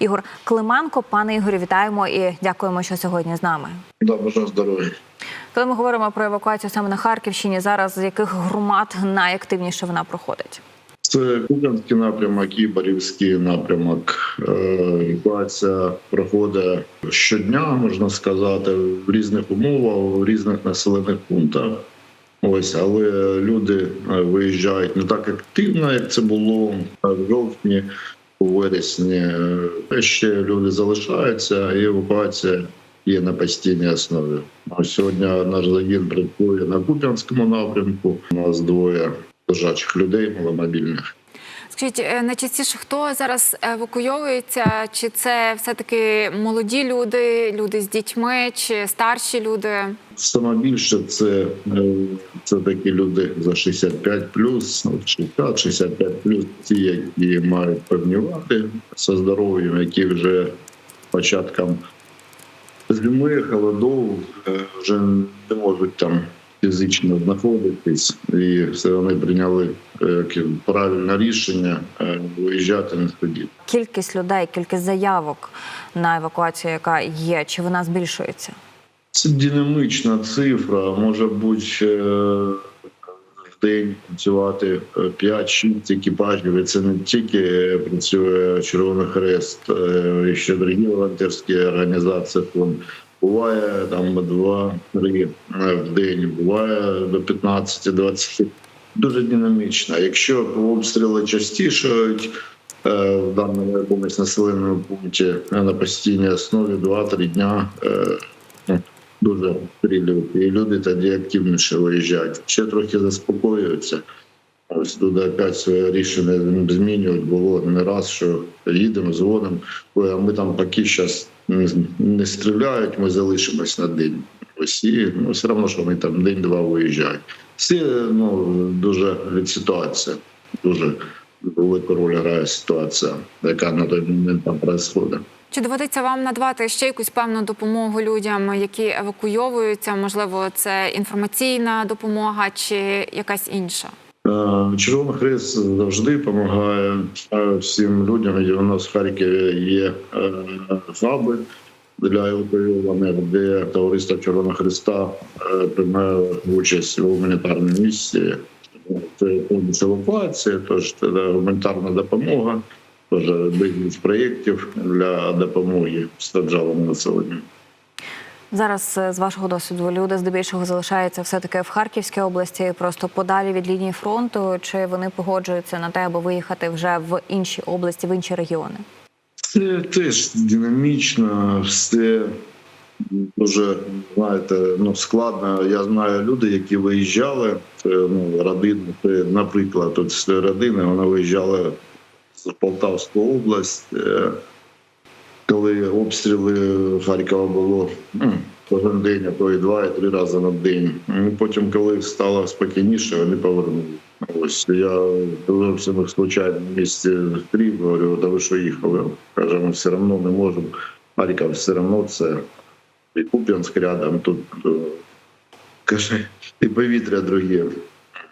Ігор Клименко. Пане Ігорю, вітаємо і дякуємо, що сьогодні з нами. Да, бажаю здоров'я. Коли ми говоримо про евакуацію саме на Харківщині, зараз з яких громад найактивніше вона проходить? Це Куп'янський напрямок і Борівський напрямок. Е, Евакуація проходить щодня, можна сказати, в різних умовах, в різних населених пунктах. Ось, але люди е, виїжджають не так активно, як це було в жовтні, у вересні. Ще люди залишаються, і евакуація є на постійній основі. Сьогодні наш загін працює на Куп'янському напрямку. У нас двоє лежачих людей маломобільних. Скажіть, е, найчастіше хто зараз евакуйовується? Чи це все-таки молоді люди, люди з дітьми, чи старші люди? Саме більше це, е, це такі люди за 65 плюс, 60-65 плюс, ті, які мають певні вади здоров'ям, які вже початком зими, холодов е, вже не можуть там фізично знаходитись, і все вони прийняли е, правильне рішення е, виїжджати на тоді. Кількість людей, кількість заявок на евакуацію, яка є, чи вона збільшується? Це динамічна цифра. Може бути е, в день працювати е, 5-6 екіпажів. І це не тільки працює Червоний Хрест, е, і ще другі волонтерські організації. Буває там два-три в день, буває до 15-20. Дуже динамічно. Якщо обстріли частішають, е, в даному якомусь населеному пункті е, на постійній основі 2-3 дня. Дуже прилюб, і люди тоді активніше виїжджають. Ще трохи заспокоюються. Ось туди опять своє рішення змінюють. Було не раз, що їдемо, дзвонимо. А ми там поки зараз не стріляють, ми залишимось на день. І ну, все одно, що ми там день-два виїжджають. Всі ну дуже від ситуації, дуже велику роль грає ситуація, яка на той момент там відбувається. Чи доводиться вам надавати ще якусь певну допомогу людям, які евакуйовуються? Можливо, це інформаційна допомога чи якась інша? Е, Червоний Хрест завжди допомагає всім людям. І у нас в Харкові є е, хаби для евакуйованих, де товариство Червоного Хреста е, приймає участь у гуманітарній місії. Повністю евакуація, тож гуманітарна допомога, теж безліч проєктів для допомоги страждалому населенню. Зараз е, з вашого досвіду люди здебільшого залишаються все таки в Харківській області, просто подалі від лінії фронту. Чи вони погоджуються на те, аби виїхати вже в інші області, в інші регіони? Це теж динамічно, все дуже знаєте, ну складно. Я знаю люди, які виїжджали. Це ну родини. Це, наприклад, тут з родини вона виїжджала з Полтавської області. Е, Коли обстріли Харкова було ну, кожен день, а то і два, і три рази на день. Ну, Потім, коли стало спокійніше, вони повернули. Ось я зовсім їх случайно в зустрів, говорю, да ви що їхали? Каже, ми все одно не можемо. Харків все одно це і Куп'янськ рядом, тут е, каже, і повітря друге.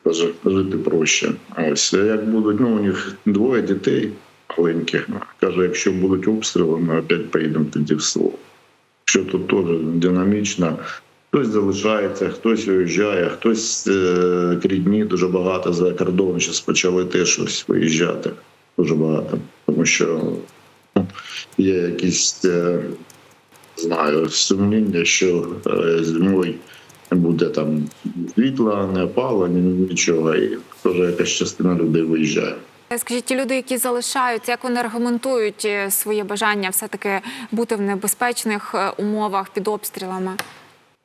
Каже, жити проще. Ось як будуть, ну у них двоє дітей маленьких. Каже, якщо будуть обстріли, ми опять поїдемо тоді в село. Що тут теж динамічно. Хтось залишається, хтось уїжджає, хтось е, рідні дуже багато за кордон зараз почали теж ось виїжджати. Дуже багато. Тому що ну, є якісь, е, знаю, сумніння, що е, зимою не буде там світла, не опалення, нічого. І теж якась частина людей виїжджає. Скажіть, ті люди, які залишаються, як вони аргументують е, своє бажання все-таки бути в небезпечних е, умовах під обстрілами?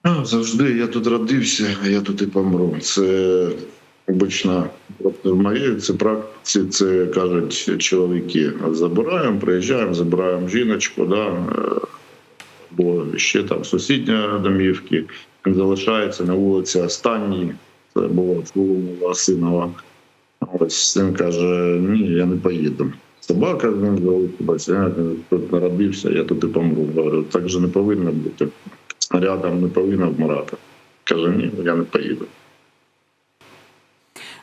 Ну, завжди я тут родився, я тут і помру. Це обично от в моїй це практиці, це кажуть чоловіки. Забираємо, приїжджаємо, забираємо жіночку, да, е, бо ще там сусідня домівки. Залишається на вулиці останній. Це було в Синова. Ось він каже: ні, я не поїду. Собака він залишилася, я тут народився, я тут і помру. Говорю, так же не повинно бути. Снарядом не повинно вмирати. Каже, ні, я не поїду.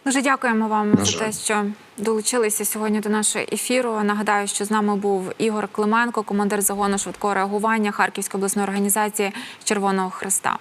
Дуже дякуємо вам за те, що долучилися сьогодні до нашого ефіру. Нагадаю, що з нами був Ігор Клименко, командир загону швидкого реагування Харківської обласної організації Червоного Христа.